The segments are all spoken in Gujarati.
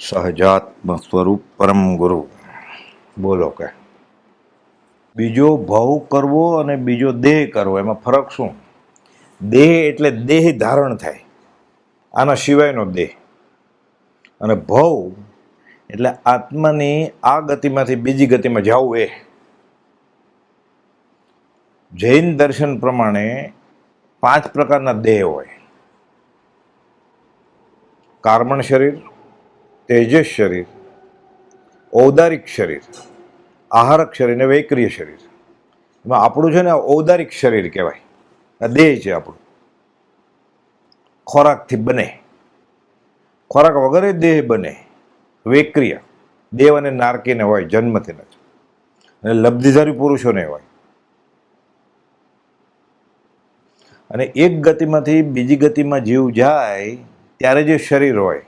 સહજાત્મ સ્વરૂપ પરમ ગુરુ. બોલો કે. બીજો ભાવ કરવો અને બીજો દેહ કરવો, એમાં ફરક શું? દેહ એટલે દેહ ધારણ થાય, આના સિવાયનો દેહ. અને ભવ એટલે આત્માની આ ગતિમાંથી બીજી ગતિમાં જવું એ. જૈન દર્શન પ્રમાણે પાંચ પ્રકારના દેહ હોય. કાર્બન શરીર તેજસ શરીર, ઔદારિક શરીર, આહારક શરીર અને વૈક્રિય શરીર. એમાં આપણું છે ને ઔદારિક શરીર કહેવાય. આ દેહ છે આપણું. ખોરાકથી બને. ખોરાક વગર દેહ બને. વૈક્રિય. દેવ અને નારકીને હોય, જન્મથી જ અને લબ્ધિધારી પુરુષોને હોય. અને એક ગતિમાંથી બીજી ગતિમાં જીવ જાય, ત્યારે જે શરીર હોય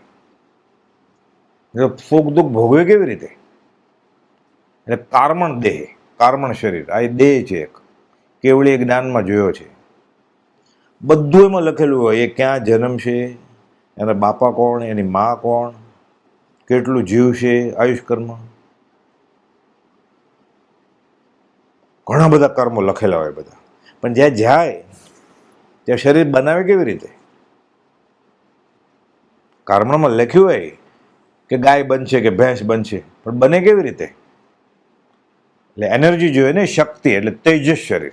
સુખ દુઃખ ભોગવે કેવી રીતે? એટલે કાર્મણ દેહ, કાર્મણ શરીર, આ એ દેહ છે એક. કેવળી જ્ઞાનમાં જોયો છે. બધું એમાં લખેલું હોય, એ ક્યાં જન્મશે એના બાપા કોણ, એની મા કોણ, કેટલું જીવશે આયુષ્કર્મ ઘણા બધા કર્મો લખેલા હોય બધા. પણ જ્યાં જાય, ત્યાં શરીર બનાવે કેવી રીતે? કારમણમાં લખ્યું હોય કે ગાય બનશે કે ભેંસ બનશે. પણ બને કેવી રીતે? એટલે એનર્જી જોઈએ ને શક્તિ એટલે તેજસ શરીર.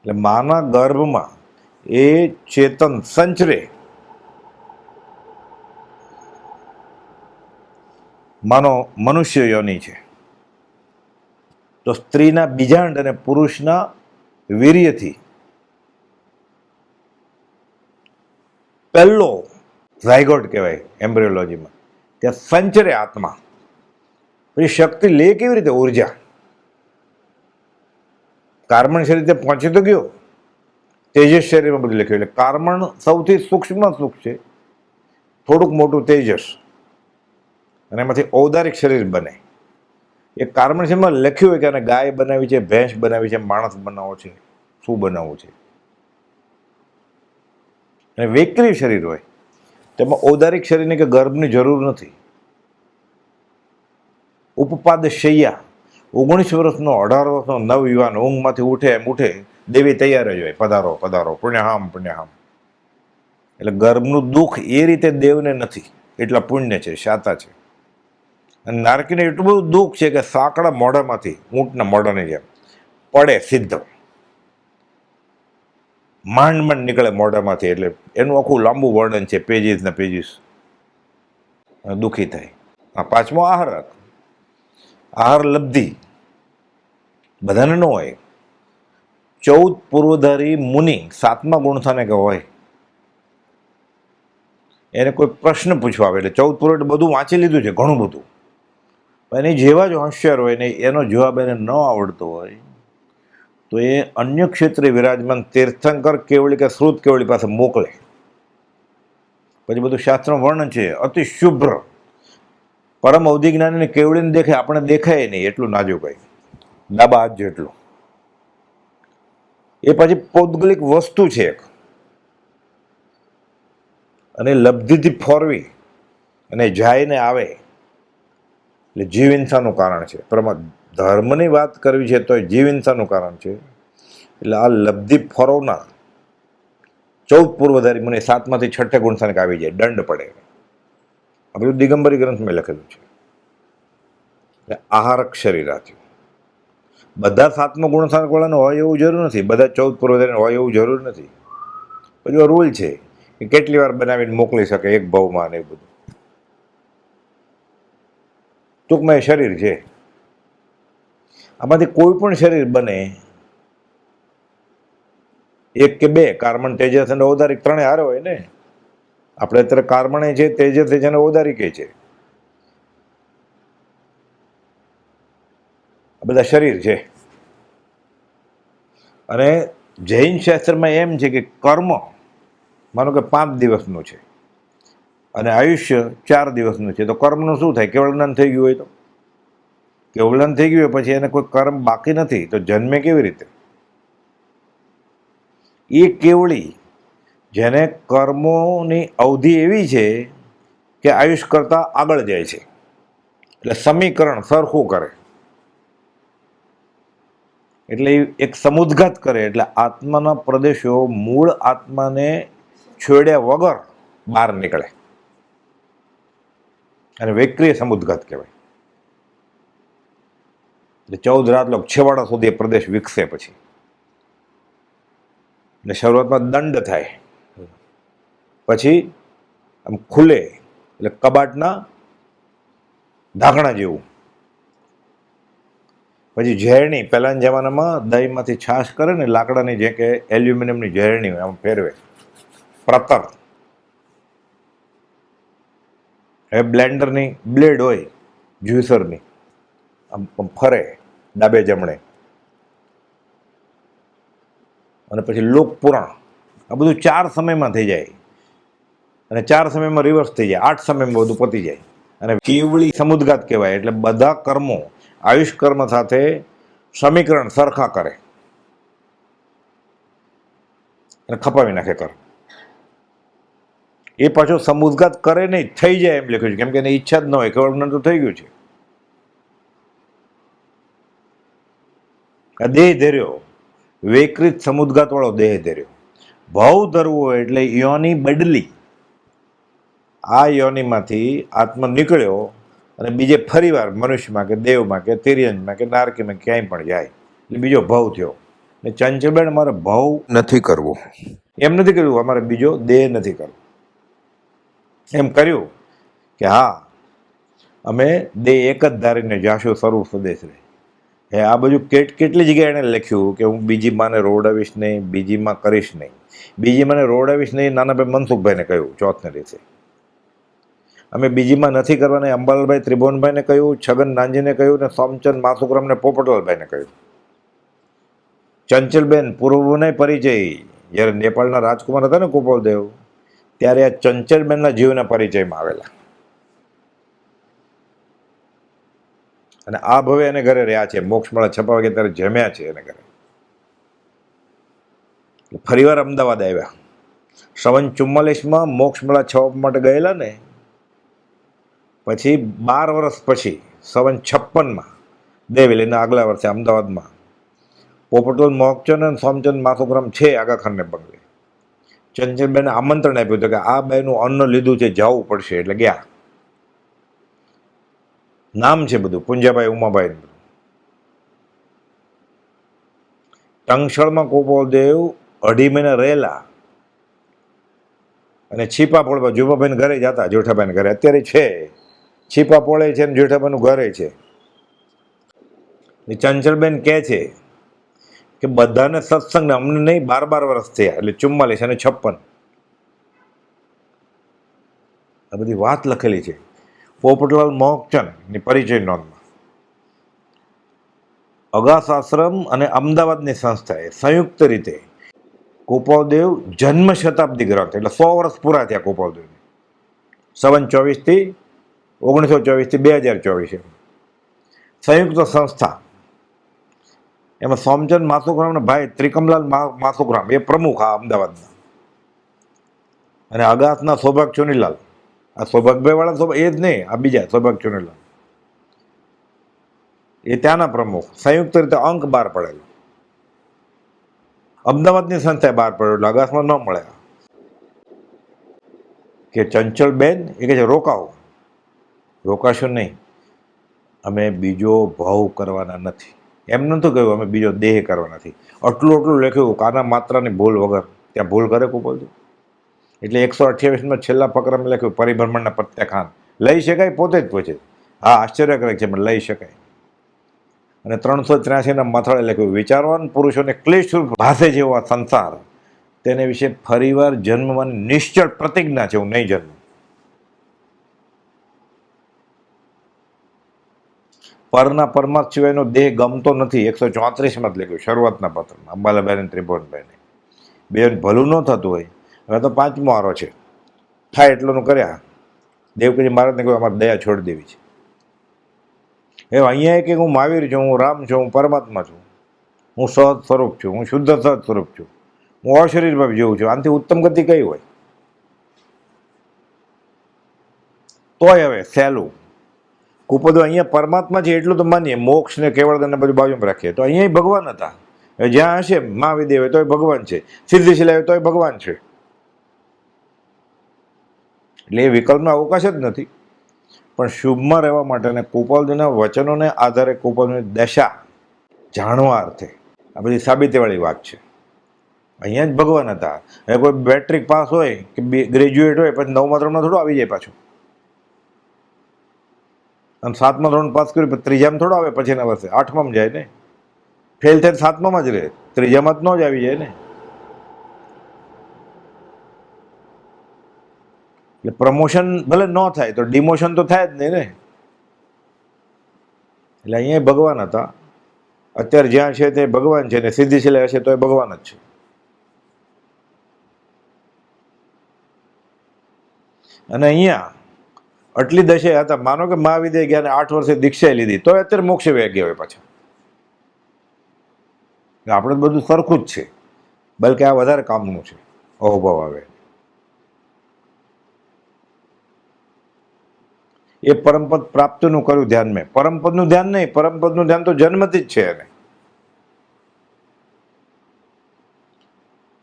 એટલે માના ગર્ભમાં એ ચેતન સંચરે. માનો મનુષ્ય યોની છે. તો સ્ત્રીના બીજાંડ અને પુરુષના વીર્યથી પહેલો ઝાયગોટ કહેવાય એમ્બ્રિયોલોજીમાં ત્યાં સંચરે આત્મા. પછી શક્તિ લે કેવી રીતે? ઊર્જા. કાર્બન શરીર પહોંચી તો ગયો. તેજસ શરીરમાં બધું લખ્યું. એટલે કાર્બન સૌથી સૂક્ષ્મ સુખ છે. થોડુંક મોટું તેજસ. અને એમાંથી ઔદારિક શરીર બને. એ કાર્બન શરીરમાં લખ્યું હોય કે આને ગાય બનાવી છે, ભેંસ બનાવી છે, માણસ બનાવવો છે, શું બનાવવું છે? અને વેકરી શરીર હોય. તેમાં ઔદારિક શરીરને કે ગર્ભની જરૂર નથી. ઉપપાદ શૈયા. ઓગણીસ વર્ષનો, અઢાર વર્ષનો નવયુવાન ઊંઘમાંથી ઉઠે એમ ઉઠે દેવી તૈયાર જ હોય. પધારો પધારો. પુણ્યહામ પુણ્યહામ. એટલે ગર્ભનું દુઃખ એ રીતે દેવને નથી. એટલા પુણ્ય છે, શાતા છે. અને નારકીને એટલું બધું દુઃખ છે કે સાંકડા મોઢામાંથી, ઊંટના મોઢાની જેમ પડે સીધો માંડ માંડ નીકળે મોઢામાંથી એટલે એનું આખું લાંબુ વર્ણન છે પેજીસના પેજીસ દુઃખી થાય. આ પાંચમો આહાર આહાર લબ્ધિ. બધાને ન હોય. ચૌદ પૂર્વધારી મુનિ સાતમા ગુણથાને કહેવાય એને કોઈ પ્રશ્ન પૂછવા આવે એટલે ચૌદ પૂર્વ બધું વાંચી લીધું છે, ઘણું બધું. એની જેવા જ હોશિયાર હોય ને એનો જવાબ એને ન આવડતો હોય તો એ અન્ય ક્ષેત્રે વિરાજમાન તીર્થંકર કેવળી કે શ્રુત કેવળી પાસે મોકલે. પછી બધું શાસ્ત્રનું વર્ણન છે, અતિ શુભ્ર. પરમ અવધિ જ્ઞાનીને કેવળીને દેખે આપણે દેખાય નહીં, એટલું નાજુક હોય. ડાબા હાથ જેટલું. એ પછી પૌદ્ગલિક વસ્તુ છે એક. અને લબ્ધિથી ફોરવી, અને જાય ને આવે, એટલે જીવ હિંસાનું કારણ છે, પરમ ધર્મની વાત કરવી છે તો એ જીવ હિંસાનું કારણ છે. એટલે આ લબ્ધિ ફરોના ચૌદ પૂર્વધારી મને સાતમાંથી છઠ્ઠે ગુણસ્થાનક આવી જાય, દંડ પડે. આ બધું દિગંબરી ગ્રંથમાં લખેલું છે. એટલે આહારક શરીરાથી બધા સાતમો ગુણસાન વાળાને હોય એવું જરૂર નથી, બધા ચૌદ પૂર્વધારીને હોય એવું જરૂર નથી. પછી રૂલ છે કે કેટલી વાર બનાવીને મોકલી શકે એક ભાવમાં ને એ બધું. ટૂંકમાં એ શરીર છે. આમાંથી કોઈ પણ શરીર બને, એક કે બે, કાર્બન તેજસ અને ઔદારિક ત્રણે હારે હોય ને, આપણે અત્યારે કાર્બણે છે, તેજસ છે અને ઔદારિકે છે. આ બધા શરીર છે. અને જૈન શાસ્ત્રમાં એમ છે કે કર્મ, માનો કે પાંચ દિવસનું છે, અને આયુષ્ય ચાર દિવસનું છે, તો કર્મનું શું થાય? કેવળજ્ઞાન થઈ ગયું હોય તો? કેવળજ્ઞાન થઈ ગયું પછી એને કોઈ કર્મ બાકી નથી, તો જન્મે કેવી રીતે? એ કેવળી જેને કર્મોની અવધિ એવી છે કે આયુષ કરતાં આગળ જાય છે. એટલે સમીકરણ સરખું કરે? એટલે એક સમુદ્ઘાત કરે, એટલે આત્માના પ્રદેશો મૂળ આત્માને છોડ્યા વગર બહાર નીકળે. અને વૈક્રિય સમુદ્ઘાત કહેવાય. એટલે ચૌદ રાત છેવાડા સુધી પ્રદેશ વિકસે પછી. ને શરૂઆતમાં દંડ થાય. પછી આમ ખુલે એટલે કબાટના ઢાંકણા જેવું. પછી ઝેરણી, પહેલાના જમાનામાં દહીંમાંથી છાશ કરે ને લાકડાની જે કે એલ્યુમિનિયમની ઝેરણી હોય, આમ ફેરવે. પ્રતર. હવે બ્લેન્ડરની બ્લેડ હોય, જ્યુસરની, આમ ફરે. ડાબે જમણે. અને પછી લોકપુરાણ આ બધું ચાર સમયમાં થઈ જાય. અને ચાર સમયમાં રિવર્સ થઈ જાય. આઠ સમયમાં બધું પતી જાય. અને કેવળી સમુદઘાત કહેવાય. એટલે બધા કર્મો આયુષ કર્મ સાથે સમીકરણ સરખા કરે. અને ખપાવી નાખે કર એ પાછો સમુદઘાત કરે નહીં, થઈ જાય એમ લખ્યું છે. કેમ કે એની ઈચ્છા જ ન હોય. કેવળ તો થઈ ગયું છે. આ દેહ ધર્યો. વેકૃત સમુદ્ઘાત વાળો દેહ ધર્યો. ભાવ ધરવો એટલે યોની બદલી. આ યોનીમાંથી આત્મા નીકળ્યો અને બીજે ફરીવાર મનુષ્યમાં કે દેવમાં કે તિર્યંજમાં કે નારકીમાં ક્યાંય પણ જાય. એટલે બીજો ભાવ થયો. ને ચંચલબેન અમારે ભાવ નથી કરવો. એમ નથી કર્યું, અમારે બીજો દેહ નથી કરવો. એમ કર્યું કે હા, અમે દેહ એક જ ધારીને જાશું, સ્વરૂપ સ્વદેશ રહે. એ આ બધું કેટ, કેટલી જગ્યાએ એણે લખ્યું કે હું બીજી માને રોડાવીશ નહીં બીજીમાં કરીશ નહીં. બીજી માને રોડાવીશ નહીં નાનાભાઈ મનસુખભાઈને કહ્યું ચોથને દિવસે. અમે બીજીમાં નથી કરવાને અંબાલાલભાઈ ત્રિભુવનભાઈને કહ્યું, છગન નાનજીને કહ્યું ને સોમચંદ માસુકરામને પોપટલાલભાઈને કહ્યું. ચંચલબેન પૂર્વને પરિચય. જ્યારે નેપાળના રાજકુમાર હતા ને કુપોલદેવ ત્યારે આ ચંચલબેનના જીવના પરિચયમાં આવેલા. અને આ ભવે એને ઘરે રહ્યા છે. મોક્ષ મળે છપ્પા વાગે ત્યારે જમ્યા છે એને ઘરે. ફરીવાર અમદાવાદ આવ્યા. સવન ચુમ્માલીસમાં મોક્ષમેળા છ માટે ગયેલા ને, પછી બાર વર્ષ પછી સવન છપ્પનમાં દેવેલીને આગલા વર્ષે અમદાવાદમાં પોપટલાલ મોહકચંદ અને સોમચંદ માથુગ્રામ છે આગાખાનને પગલે. બંગલે આમંત્રણ આપ્યું હતું કે આ બેનું અન્ન લીધું છે, જવું પડશે એટલે ગયા. નામ છે બધું, પુંજાભાઈ, ઉમાભાઈ બધું. ટંકશળમાં ગોપાલદેવ અઢી મહિના રહેલા અને છીપા પોળવા જુબાભાઈને ઘરે જતા, જેઠાભાઈને ઘરે. અત્યારે છે છીપા પોળે છે ને જેઠાભાઈનું ઘરે છે. ચંચલબેન કહે છે કે બધાને સત્સંગને અમને નહીં બાર બાર વર્ષ થયા, એટલે ચુમ્માલીસ અને છપ્પન. આ બધી વાત લખેલી છે. પોપટલાલ મોહકચંદની પરિચય નોંધમાં. અગાસ આશ્રમ અને અમદાવાદની સંસ્થાએ સંયુક્ત રીતે ગોપાલદેવ જન્મ શતાબ્દી ગ્રંથ, એટલે સો વર્ષ પૂરા થયા ગોપાલદેવને સવન ચોવીસથી ઓગણીસો ચોવીસથી બે હજાર ચોવીસ સંયુક્ત સંસ્થા. એમાં સોમચંદ માસુકરામના ભાઈ ત્રિકમલાલ માસુકરામ એ પ્રમુખ આ અમદાવાદના. અને અગાસના સૌભાગ ચોનીલાલ. આ સૌભાગભાઈવાળા સૌભાગ એ જ નહીં, આ બીજા સૌભાગ ચુનેલા. એ ત્યાંના પ્રમુખ. સંયુક્ત રીતે અંક બહાર પડેલો. અમદાવાદની સંસ્થાએ બહાર પડેલો, અગાસમાં ન મળ્યા. કે ચંચળબેન એ કહે છે રોકાવો રોકાશો નહીં. અમે બીજો ભાવ કરવાના નથી. એમ નહોતું કહ્યું, અમે બીજો દેહ કરવા નથી. આટલું આટલું લખ્યું, કાના માત્રાની ભૂલ વગર. ત્યાં ભૂલ કરે કુપોલ એટલે એકસો અઠ્યાવીસમાં છેલ્લા ફકરામાં લખ્યું, પરિભ્રમણના પ્રત્યાખાન. લઈ શકાય પોતે જ પૂછે. હા, આશ્ચર્યકારક છે, પણ લઈ શકાય. અને ત્રણસો ત્ર્યાસીના મથળે લખ્યું, વિચારવાન પુરુષોને ક્લેશરૂપ ભાષે જેવો આ સંસાર, તેને વિશે ફરીવાર જન્મવાની નિશ્ચળ પ્રતિજ્ઞા છે, હું નહીં જન્મ. પરના પરમાર્થ સિવાયનો દેહ ગમતો નથી, એકસો ચોત્રીસમાં જ લખ્યું, શરૂઆતના પત્રમાં અંબાલાબેન ત્રિભુવનભાઈને. બે ભલું ન થતું હોય હવે તો પાંચમો આરો છે. થાય એટલોનું કર્યા. દેવકજી મહારાજને કહ્યું, અમારે દયા છોડી દેવી છે. એ અહીંયા કે હું મહાવીર છું, હું રામ છું, હું પરમાત્મા છું. હું સહજ સ્વરૂપ છું, હું શુદ્ધ સહજ સ્વરૂપ છું. હું અશરીર ભાવ જેવું છું. આનાથી ઉત્તમ ગતિ કઈ હોય? તોય હવે સહેલું. કુપદો અહીંયા પરમાત્મા છે એટલું તો માનીએ. મોક્ષ ને કેવળ ને બધું બાજુમાં રાખીએ. તો અહીંયા ભગવાન હતા. જ્યાં હશે મહાવિદ્ય હોય તોય ભગવાન છે. સિદ્ધિશિલા હોય તોય ભગવાન છે. એટલે એ વિકલ્પનો અવકાશ જ નથી. પણ શુભમાં રહેવા માટે અને કુપોલના વચનોને આધારે કુપલની દશા જાણવા અર્થે. આ બધી સાબિતીવાળી વાત છે. અહીંયા જ ભગવાન હતા. હવે કોઈ મેટ્રિક પાસ હોય કે ગ્રેજ્યુએટ હોય, પછી નવમા ધોરણમાં થોડું આવી જાય પાછું. અને સાતમા ધોરણ પાસ કર્યું, પછી ત્રીજામાં થોડો આવે પછીના વર્ષે આઠમામાં જાય ને. ફેલ થાય સાતમામાં જ રહે. ત્રીજામાં જ ન જ આવી જાય ને. એટલે પ્રમોશન ભલે ન થાય તો ડિમોશન તો થાય જ નહીં ને. એટલે અહીંયા ભગવાન હતા. અત્યારે જ્યાં છે તે ભગવાન છે ને સિદ્ધિશીલા હશે તો એ ભગવાન જ છે. અને અહીંયા આટલી દશે હતા. માનો કે મહાવિદ્ય ગયા આઠ વર્ષે દીક્ષા લીધી તો અત્યારે મોક્ષ વ્યા ગયા હોય પાછા. આપણે બધું સરખું જ છે. બલકે આ વધારે કામનું છે. અહોભાવ આવે. એ પરમપદ પ્રાપ્તનું કર્યું ધ્યાન મેં. પરમપદનું ધ્યાન નહીં, પરમપદનું ધ્યાન તો જન્મથી જ છે એને.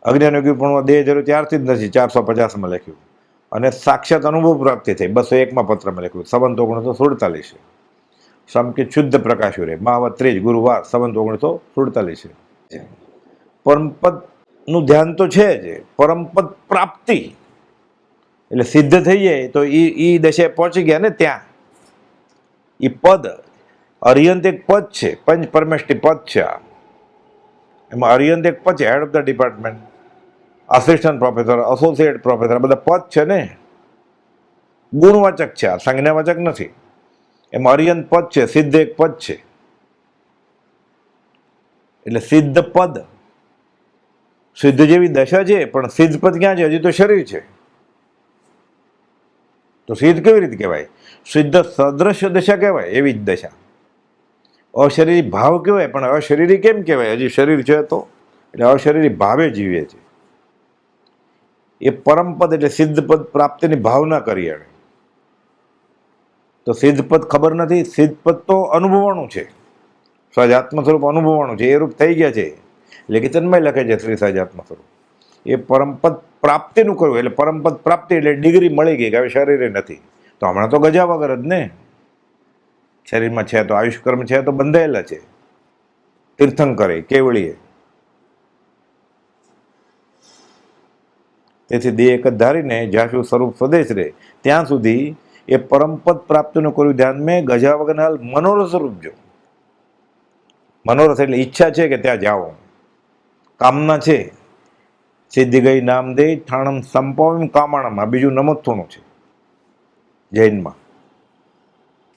અજ્ઞાનયોગી પણ દેહ જરૂર ત્યારથી જ નથી, ચારસો પચાસમાં લખ્યું અને સાક્ષાત અનુભવ પ્રાપ્તિ થઈ, બસો એકમાં પત્રમાં લખ્યું સંબંધ ઓગણીસો સુડતાલીસે સમકે શુદ્ધ પ્રકાશ્યું રે મહાવત ત્રીજ ગુરુવાર સંબંધ ઓગણીસો સુડતાલીસે પરમપદનું ધ્યાન તો છે જ, પરમપદ પ્રાપ્તિ એટલે સિદ્ધ થઈ જાય તો એ એ દશાએ પહોંચી ગયા ને ત્યાં. એ પદ, અરિયંત એક પદ છે, પંચ પરમેષ્ટિ પદ છે આ. એમાં અરિયંત એક પદ છે head of the department assistant professor associate professor બધા પદ છે ને. ગુણવાચક છે આ, સંજ્ઞાવાચક નથી. એમાં અરિયંત પદ છે, સિદ્ધ એક પદ છે. એટલે સિદ્ધ પદ. સિદ્ધ જેવી દશા છે, પણ સિદ્ધ પદ ક્યાં છે? હજી તો શરીર છે. તો સિદ્ધ કેવી રીતે કહેવાય? સિદ્ધ સદૃશ્ય દશા કહેવાય, એવી જ દશા. અશરીરી ભાવ કહેવાય, પણ અશરીરી કેમ કહેવાય? હજી શરીર છે તો, એટલે અશરીરી ભાવે જીવે છે. એ પરમપદ એટલે સિદ્ધપદ પ્રાપ્તિની ભાવના કરી એણે તો સિદ્ધપદ ખબર નથી, સિદ્ધપદ તો અનુભવવાનું છે. સહજાત્મ સ્વરૂપ અનુભવવાનું છે, એ રૂપ થઈ ગયા છે. લેખિતનમાં લખે છે શ્રી સજાત્મ સ્વરૂપ એ પરમપદ પ્રાપ્તિનું કરવું, એટલે પરમપદ પ્રાપ્તિ એટલે ડિગ્રી મળી ગઈ કે હવે શરીરે નથી. તો હમણાં તો ગજા વગર જ ને? શરીરમાં છે તો આયુષ્કર્મ છે તો બંધાયેલા છે. તીર્થંકરે, કેવળીએ. તેથી દેહ એક જ ધારીને જ્યાં સુધી સ્વરૂપ સ્વદેશ રહે, ત્યાં સુધી એ પરમપદ પ્રાપ્તિનું કર્યું ધ્યાન મેં ગજા વગર હાલ સ્વરૂપ જો મનોરથ એટલે ઈચ્છા છે કે ત્યાં જાઓ કામના છે. સિદ્ધિ ગઈ નામદે ઠાણમ સંપવમ કામાણમ. આ બીજું નમથુનું છે જૈનમાં.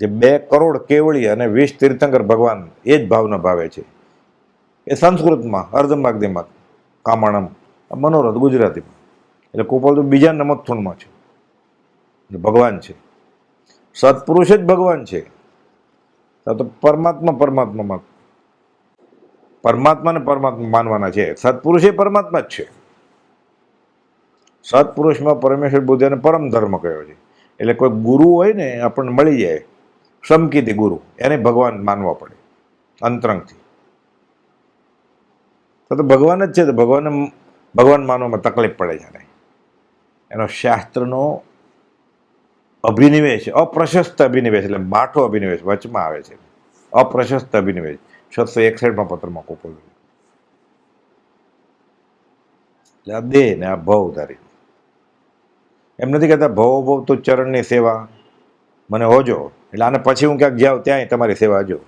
જે બે કરોડ કેવળી અને વીસ તીર્થંકર ભગવાન એ જ ભાવના ભાવે છે. એ સંસ્કૃતમાં, અર્ધમાગધીમાં કામાણમ, મનોરથ ગુજરાતીમાં. એટલે કુપલ તો બીજા નમથુણમાં છે. ભગવાન છે. સત્પુરુષ જ ભગવાન છે. તો પરમાત્મા પરમાત્મામાં, પરમાત્માને પરમાત્મા માનવાના છે. સત્પુરુષ એ પરમાત્મા જ છે. સત્પુરુષમાં પરમેશ્વર બુદ્ધિ અને પરમ ધર્મ કયો છે. એટલે કોઈ ગુરુ હોય ને, આપણને મળી જાય. સમકીતી ગુરુ, એને ભગવાન માનવા પડે, અંતરંગથી. તો તો ભગવાન જ છે, તો ભગવાન ભગવાન માનવામાં તકલીફ પડે છે એનો. શાસ્ત્રનો અભિનિવેશ, અપ્રશસ્ત અભિનિવેશ, એટલે માઠો અભિનિવેશ વચમાં આવે છે. અપ્રશસ્ત અભિનિવેશ, છસો એકસઠમાં પત્રમાં કોપો એટલે આ દેહ ને આ ભવ ધારી. એમ નથી કહેતા, ભવ ભવ તો ચરણની સેવા. મને હોજો એટલે આને પછી હું ક્યાંક જાઉં ત્યાંય તમારી સેવા જો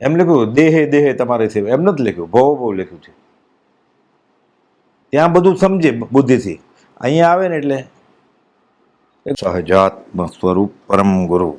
એમ લખ્યું, દેહે દેહે તમારી સેવા. એમ નથી લખ્યું, ભવ ભવ લખ્યું છે. ત્યાં બધું સમજે બુદ્ધિથી. અહીંયા આવે ને એટલે. સહજાત્મ સ્વરૂપ પરમ ગુરુ.